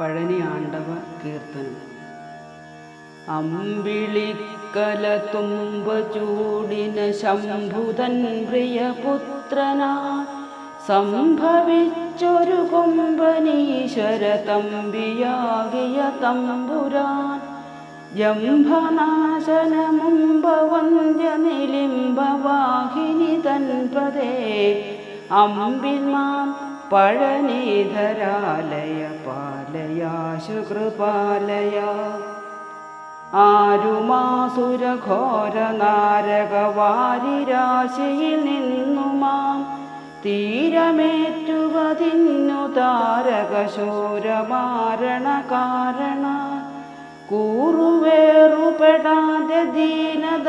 പഴനി ആണ്ടവ കീർത്തനം. അമ്പിളിക്കല തുമ്പ ചൂടിന ശംഭുതൻ പ്രിയപുത്രനാ സംഭവിച്ചൊരു കൊമ്പനീശ്വര തമ്പിയാകിയ തമ്പുരാൻ. ജംഭനാശനമുമ്പ വന്ദ്യ നിലിംബവാഹിനി തൻപതേ അമ്പിമാം പഴനീധരാലയ പാലയാശു കൃപാലയ ആരുമാസുരഘോര നാരകവാരിരാശിയിൽ നിന്നുമാം. തീരമേറ്റുവതിന്നു താരകശൂരമാരണ കാരണ കൂറുവേറുപെടാതെ ദീനത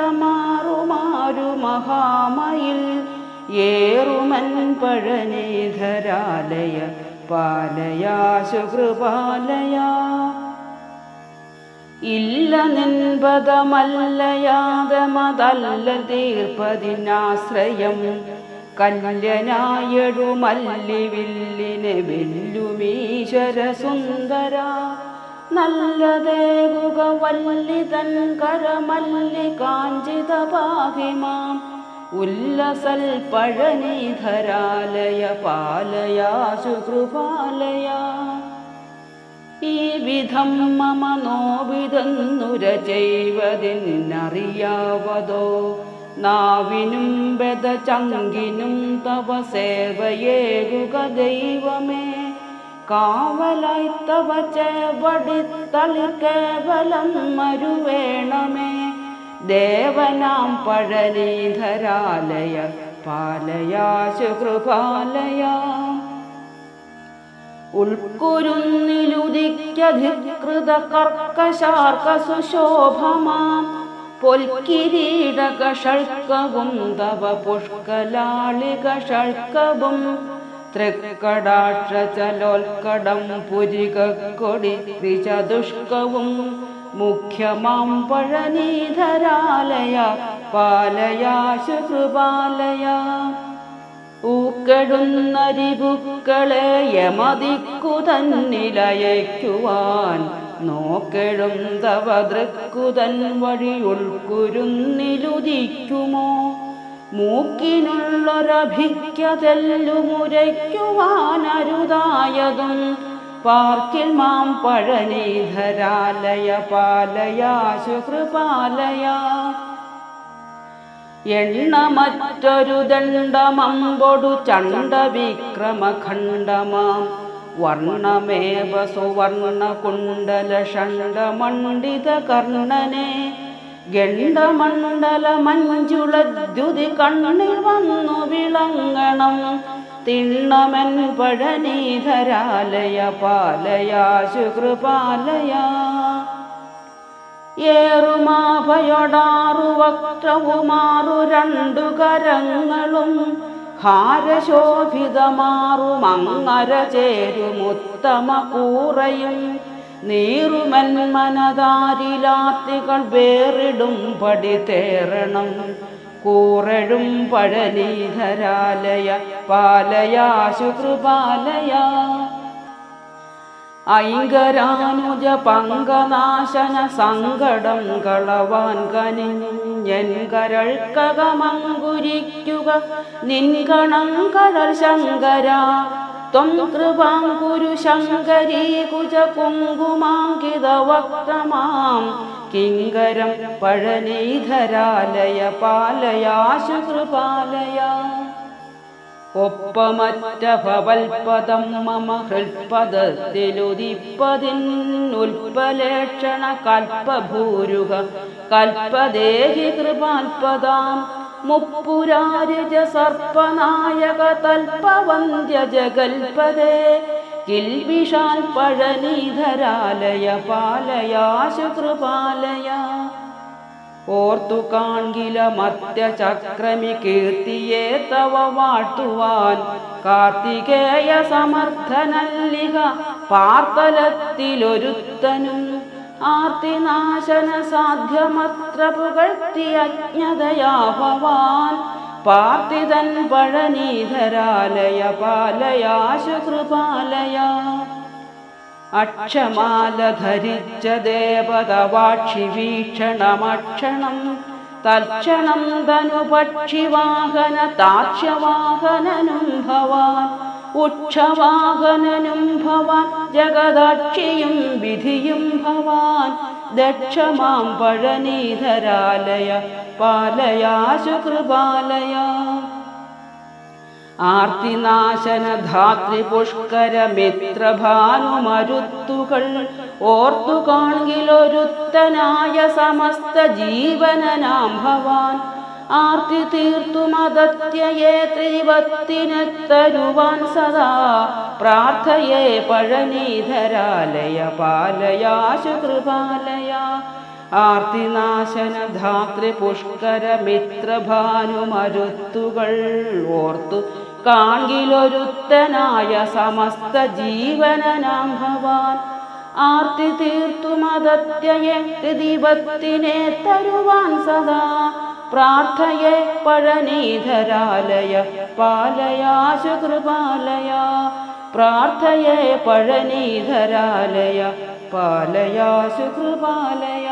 മഹാമയിൽ ഏറുമൻ പഴനീധരാലയ പാലയാശുകൃപാലയ ഇല്ല നിൻപതമല്ലയാതമതല്ല തീർപ്പതിനാശ്രയം. കല്യനായടു മല്ലിവില്ലിനെ വെല്ലുമീശ്വര സുന്ദര നല്ലതേകുക വല്ലിതൻ കരമല്ലി കാഞ്ചിത പാഹിമാം ഉല്ലസൽ പഴനീധരാലയ പാലയാശു കൃപാലയ. ഈ വിധം മമ നോവിതെന്നുര ചെയ്വതിന്നറിയാവതോ നാവിനും ബദചങ്കിനും തവ സേവയേകുക ദൈവമേ. കാവലായി തവ ചേവടിത്തളി കേവലം മരുവേണമേ ദേവനാം പഴനീധരാലയ പാലയാശു കൃപാലയ. ഉൾക്കുരുന്നിലുദിക്കധികൃത കർക്കശാർക്ക സുശോഭമാം. പൊൽക്കിരീടകഷൾക്കവും തവ പുഷ്കലാളികഷൾക്കവും തൃക്കടാക്ഷലോൽക്കടം പുരികൊടി ത്രിചതുഷ്കവും മുഖ്യമാം പഴനീധരാലയ പാലയാശു കൃപാലയ. ൂക്കെടുന്നരിപുക്കളെ യമതിക്കു തന്നിലയക്കുവാൻ നോക്കെഴും തവ ദൃക്കുതൻ വഴി ഉൾക്കുരുന്നിലുദിക്കുമോ മൂക്കിനുള്ളൊരഭിക്കതെല്ലുമുരയ്ക്കുവാനരുതായതും പാർക്കിൽ മാം പഴനീധരാലയ പാലയാശു കൃപാലയ. എണ്ണമറ്റൊരു ദണ്ഡമമ്പൊടു ചണ്ട വിക്രമഖണ്ഡമാം വർണമേവ സുവർണ കുണ്ടല ഷണ്ട മണ്ഡിത കർണനെ ഗണ്ഡമണ്ഡല മഞ്ജുളദ്യുതി കണ്ണിൽ വന്നു വിളങ്ങണം. തിണ്ണമൻ പഴനീധരാലയ പാലയാശു കൃപാലയ. ഏറുമാഭയൊടാറു വക്രവുമാറു രണ്ടു കരങ്ങളും ഹാരശോഭിതമാറും അങ്ങര ചേരുമുത്തമ കൂറയും. നീറുമൻ മനതാരിലാത്തികൾ വേറിടും പടി തേറണം കൂറഴും പഴനീധരാലയ പാലയാശു കൃപാലയ. ഐങ്കരാനുജ പങ്കനാശന സങ്കടം കളവാൻ കനിഞ്ഞൻ കരൾക്കകമങ്കുരിക്കുക. നിൻകണം കടൽ ശങ്കര ത്വം കൃപാങ്കുരു ശങ്കരീ കുജ കുങ്കുമാങ്കിത വക്രമാം കിങ്കരം പഴനീധരാലയ പാലയാശു കൃപാലയ. ഒപ്പമറ്റ ഭവൽപദം മമ ഹൃൽപദത്തിലുദിപ്പതിന്നുൽപലേക്ഷണ കൽപ്പഭൂരുക കൽപ്പദേഹി കൃപാൽപദാം മുപ്പുരാരിജ സർപ്പനായക തൽപവന്ധ്യ ജഗൽപദേ കിൽവിഷാൽ പഴനിധരാലയ പാലയാശു കൃപാലയ. ഓർത്തു കാൺകില മത്യചക്രമി കീർത്തിയെ തവ വാഴ്ത്തുവാൻ കാർത്തികേയ സമർത്ഥനല്ലിക പാർത്തലത്തിലൊരുത്തനും. ആർത്തിനാശന സാധ്യമത്ര പുകഴ്ത്തി അജ്ഞതയാ ഭവാൻ पार्थिदन् पळनीधरालय पालया शकृपालया अक्षमालधरिच्च देवदवाक्षिवीक्षणमक्षणम् तत्क्षणम् धनुपक्षिवाहन ताक्षवाहनम्भवान् ധനുപക്ഷിവാഹന താക്ഷ്യവാഹനനും ഭവാൻ ഉക്ഷവാഹനനും ഭവാൻ ജഗദക്ഷിയും വിധിയും ഭവാൻ ദക്ഷമാം പഴനീധരാലയ പാലയാശു കൃപാലയ ആർത്തിനാശന ധാത്രി പുഷ്കര മിത്രഭാനുമരുത്തുകൾ ഓർത്തു കാൺകിലൊരുത്തനായ സമസ്ത ജീവനനാം ഭവാൻ ആർത്തി തീർത്തു മദത്യയെ ത്രിവത്തിനെ തരുവാൻ സദാ. പ്രാർത്ഥയെ പഴനീധരാലയ പാലയാശു കൃപാലയ. ആർത്തിനാശന ധാത്രി പുഷ്കര മിത്രഭാനുമരുത്തുകൾ ഓർത്തു കാൺകിലൊരുത്തനായ സമസ്ത ജീവനനാം ഭവാൻ. ആർത്തി തീർത്തു മദത്യയെ ദീപത്തിനെ തരുവാൻ സദാ. പ്രാർത്ഥയെ പഴനീധരാലയ പാലയാശുകൃപാലയ പ്രാർത്ഥയെ പഴനീധരാലയ പാലയാശു കൃപാലയ.